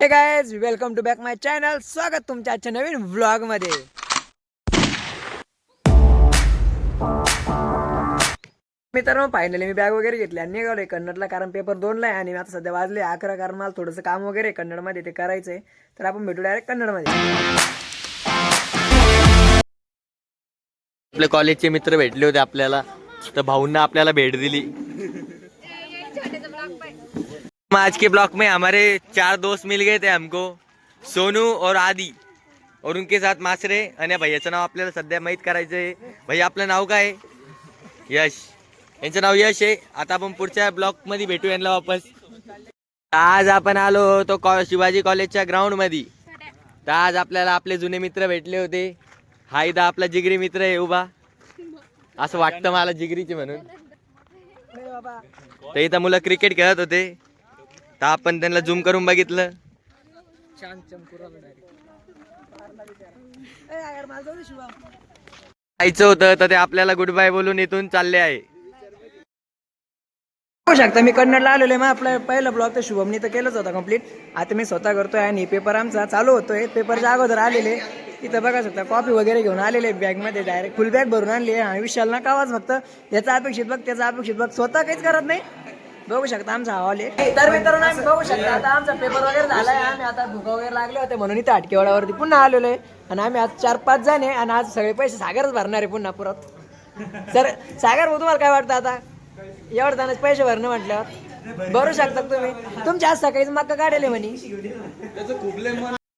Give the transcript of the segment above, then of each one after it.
Hey guys welcome to back my channel स्वागत तुमच्या आजच्या नवीन व्लॉगमध्ये मित्रांनो फायनली मी बॅग वगैरे घेतली आणि निघालोय. कन्नडला कारण पेपर दोनला आहे आणि आता सध्या वाजले अकरा कारण मला थोडंसं काम वगैरे कन्नडमध्ये ते करायचंय. तर आपण भेटू डायरेक्ट कन्नडमध्ये. आपले कॉलेजचे मित्र भेटले होते आपल्याला. तर भाऊंना आपल्याला भेट दिली. आज के ब्लॉक में हमारे चार दोस्त मिल गए थे हमको सोनू और आदि और उनके साथ मासरे आणि भैयाचं नाव आपल्याला सध्या माहीत करायचं आहे. भैया आपलं नाव काय? आहे? यश. यांचं नाव यश आहे. आता आपण पुढच्या ब्लॉकमध्ये भेटू यांना वापस. आज आपण आलो होतो कॉ- शिवाजी कॉलेजच्या ग्राउंडमध्ये तर आज आपल्याला आपले जुने मित्र भेटले होते. हा इथं आपला जिगरी मित्र आहे उभा. असं वाटतं मला जिगरीचे म्हणून. तर इथं मुलं क्रिकेट खेळत होते. तर आपण त्यांना झूम करून बघितलं. जायचं होतं तर ते आपल्याला गुड बाय बोलून इथून चालले आहे. शकता मी कन्नडला आलेलो आहे. मग आपला पहिला ब्लॉग तर शुभमनी तर केलंच होता कंप्लीट आता मी स्वतः करतोय आणि पेपर आमचा चालू होतोय. पेपरच्या अगोदर आलेले इथं बघा शकता कॉफी वगैरे घेऊन आलेले बॅगमध्ये डायरेक्ट फुल बॅग भरून आणली आहे. आणि विशाल ना कावाच फक्त. याचा अपेक्षित बघ त्याचा अपेक्षित बघ. स्वतः काहीच करत नाही. बघू शकता आमचा हॉल आहे. तर मित्रांनो आम्ही बघू शकता. आता आमचा पेपर वगैरे झालाय. आम्ही आता भुका वगैरे लागले होते म्हणून इथं आटकेवाड्यावरती पुन्हा आलेलो आहे. आणि आम्ही आज चार पाच जण आहे आणि आज सगळे पैसे सागरच भरणार आहे पुन्हा परत. सर सागर भाऊ तुम्हाला काय वाटतं आता? एवढं जाण्यास पैसे भरणं म्हटल्यावर? भरू शकता तुम्ही? तुमच्या आज सकाळीच मक्का काढले म्हणे.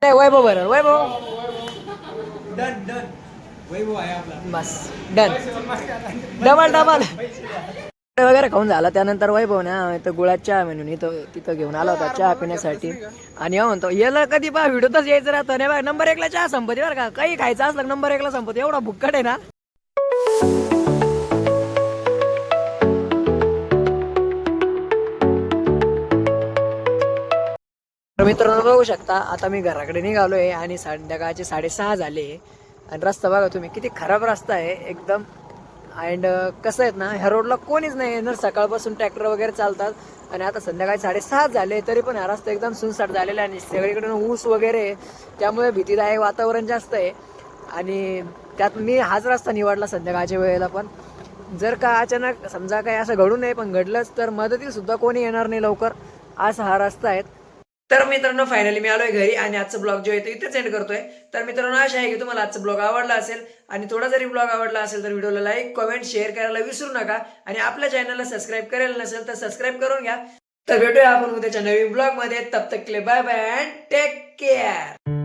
नाही, वैभव बरोबर वैभव. बस डन. Double double. वगैरे खाऊन झाला. त्यानंतर वैभव ना इथं गुळात चहा म्हणून इथं तिथं घेऊन आला होता चहा पिण्यासाठी. आणि हो म्हणतो याला कधी बा व्हिडिओतच यायचं राहतं. नाही बा नंबर एकला चहा संपत्ती बरं का? काही खायचं असलं नंबर एकला संपत्ती एवढा भुक्कट आहे ना. तर मित्रांनो बघू शकता आता मी घराकडे निघालोय आणि संध्याकाळचे साडेसहा झाले. आणि रस्ता बघा तुम्ही किती खराब रस्ता आहे. एकदम अँड uh, कसं आहेत ना ह्या रोडला कोणीच नाही येणार. सकाळपासून ट्रॅक्टर वगैरे चालतात. आणि आता संध्याकाळी साडेसहा झाले तरी पण हा रस्ता एकदम सुनसाट झालेला आहे. आणि सगळीकडे ऊस वगैरे आहे. त्यामुळे भीतीदायक वातावरण जास्त आहे. आणि त्यात मी हाच रस्ता निवडला संध्याकाळच्या वेळेला पण. जर का अचानक समजा काही असं घडू नये पण घडलंच तर मदतीसुद्धा कोणी येणार नाही लवकर. असा हा रस्ता आहे. तर मित्रांनो फायनली मी आलोय घरी आणि आजचा ब्लॉग जो आहे तो इथेच एंड करतोय. तर मित्रांनो आशा आहे की तुम्हाला आजचा ब्लॉग आवडला असेल. आणि थोडा जरी ब्लॉग आवडला असेल तर व्हिडिओला लाईक कमेंट शेअर करायला विसरू नका. आणि आपल्या चॅनलला सबस्क्राईब करायला नसेल तर सबस्क्राईब करून घ्या. तर भेटूया आपण उद्याच्या नवीन ब्लॉगमध्ये. तब तकले bye bye and take care